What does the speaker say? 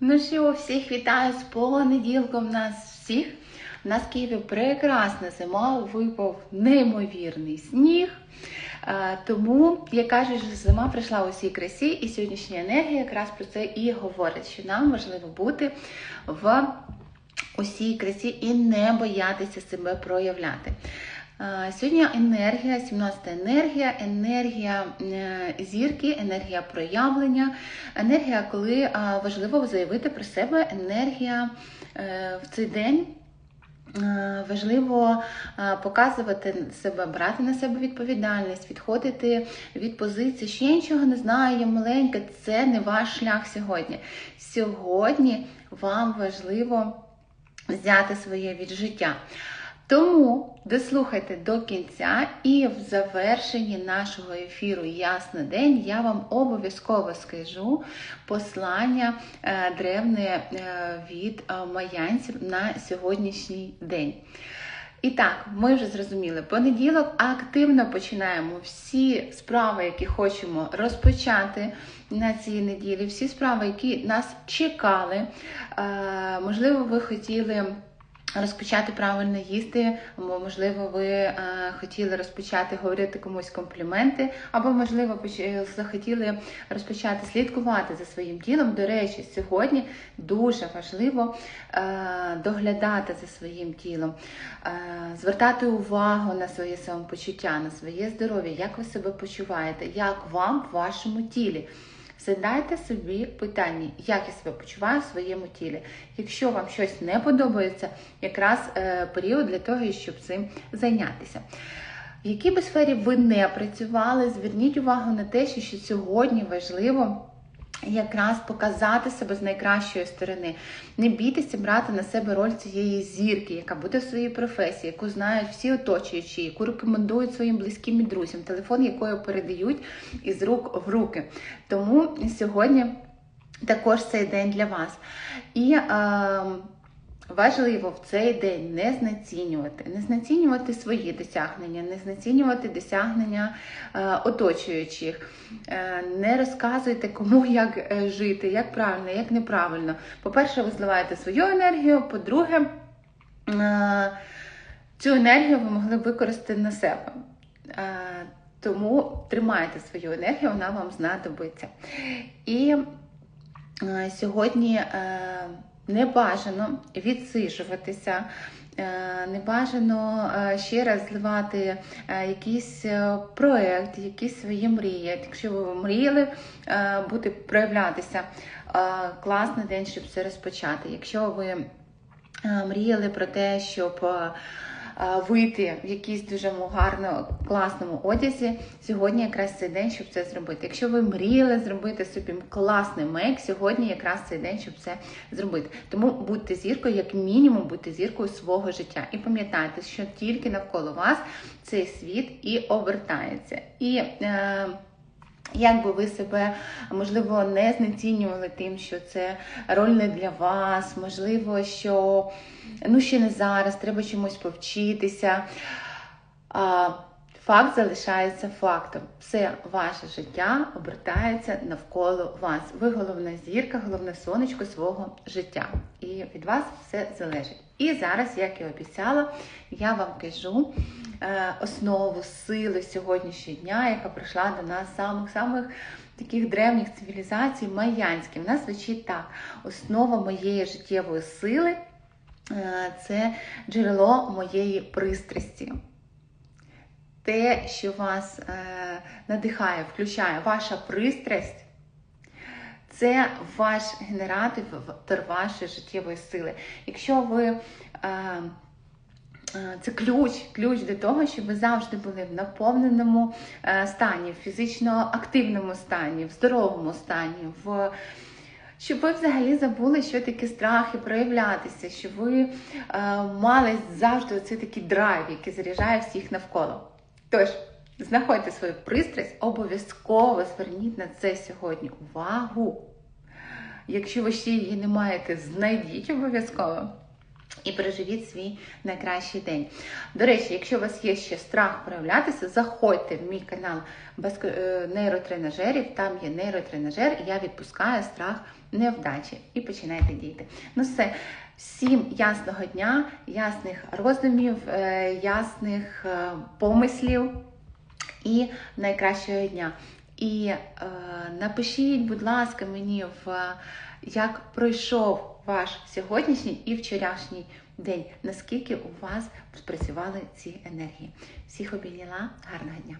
Ну що, всіх вітаю з понеділком нас всіх. У нас в Києві прекрасна зима, випав неймовірний сніг. Е, Тому, як кажуть, зима прийшла у всій красі, і сьогоднішня енергія якраз про це і говорить, що нам важливо бути в усій красі і не боятися себе проявляти. Е, Сьогодні енергія, 17-та енергія, енергія е, зірки, енергія проявлення, енергія, коли е, важливо заявити про себе, енергія в цей день. Важливо показувати себе, брати на себе відповідальність, відходити від позиції, я нічого не знаю, я маленька, це не ваш шлях сьогодні. Сьогодні вам важливо взяти своє від життя. Тому дослухайте до кінця, і в завершенні нашого ефіру Ясний день я вам обов'язково скажу послання е, древне від е, маянців на сьогоднішній день. І так, ми вже зрозуміли, понеділок активно починаємо всі справи, які хочемо розпочати на цій неділі, всі справи, які нас чекали. Е, Можливо, ви хотіли. Розпочати правильно їсти, або, можливо, ви е, хотіли розпочати говорити комусь компліменти, або, можливо, захотіли розпочати слідкувати за своїм тілом. До речі, сьогодні дуже важливо е, доглядати за своїм тілом, е, звертати увагу на своє самопочуття, на своє здоров'я, як ви себе почуваєте, як вам в вашому тілі. Задайте собі питання, як я себе почуваю в своєму тілі. Якщо вам щось не подобається, якраз е, період для того, щоб цим зайнятися. В якій би сфері ви не працювали, зверніть увагу на те, що сьогодні важливо. Якраз показати себе з найкращої сторони, не бійтеся брати на себе роль цієї зірки, яка буде в своїй професії, яку знають всі оточуючі, яку рекомендують своїм близьким і друзям, телефон якої передають із рук в руки. Тому сьогодні також цей день для вас. І е, Важливо в цей день не знецінювати, не знецінювати свої досягнення, не знецінювати досягнення е, оточуючих, е, не розказуйте кому як е, жити, як правильно, як неправильно. По-перше, ви зливаєте свою енергію, по-друге, е, цю енергію ви могли використати на себе. Е, тому тримайте свою енергію, вона вам знадобиться. І е, сьогодні. Е, не бажано відсижуватися, е, не бажано е, ще раз зливати е, якийсь проєкт, якісь свої мрії. Якщо ви мріяли бути проявлятися, класний день, щоб це розпочати. Якщо ви мріяли про те, щоб вийти в якійсь дуже гарно, класному одязі. Сьогодні якраз цей день, щоб це зробити. Якщо ви мріяли зробити собі класний мейк, сьогодні якраз цей день, щоб це зробити. Тому будьте зіркою, як мінімум, будьте зіркою свого життя. І пам'ятайте, що тільки навколо вас цей світ і обертається. І е, як би ви себе, можливо, не знецінювали тим, що це роль не для вас, можливо, що ну ще не зараз, треба чомусь повчитися. А, Факт залишається фактом. Все ваше життя обертається навколо вас. Ви головна зірка, головне сонечко свого життя. І від вас все залежить. І зараз, як і обіцяла, я вам кажу е, основу сили сьогоднішнього дня, яка прийшла до нас самих-самих таких древніх цивілізацій, майянських. Вона звучить так: основа моєї життєвої сили е, це джерело моєї пристрасті те, що вас е, надихає, включає ваша пристрасть, це ваш генератор вашої життєвої сили. Якщо ви е, це ключ, ключ до того, щоб ви завжди були в наповненому е, стані, в фізично активному стані, в здоровому стані, в щоб ви взагалі забули, що таке страх і проявлятися, щоб ви е, мали завжди оцей такий драйв, який заряджає всіх навколо. Тож, знаходьте свою пристрасть, обов'язково зверніть на це сьогодні увагу. Якщо ви ще її не маєте, знайдіть обов'язково. і переживіть свій найкращий день. До речі, якщо у вас є ще страх проявлятися, заходьте в мій канал без е, нейротренажерів, там є нейротренажер, і я відпускаю страх невдачі. І починайте діяти. Ну все, всім ясного дня, ясних роздумів, е, ясних е, помислів і найкращого дня. І е, напишіть, будь ласка, мені в як пройшов ваш сьогоднішній і вчорашній день, наскільки у вас спрацювали ці енергії. Всіх обійняла, гарного дня!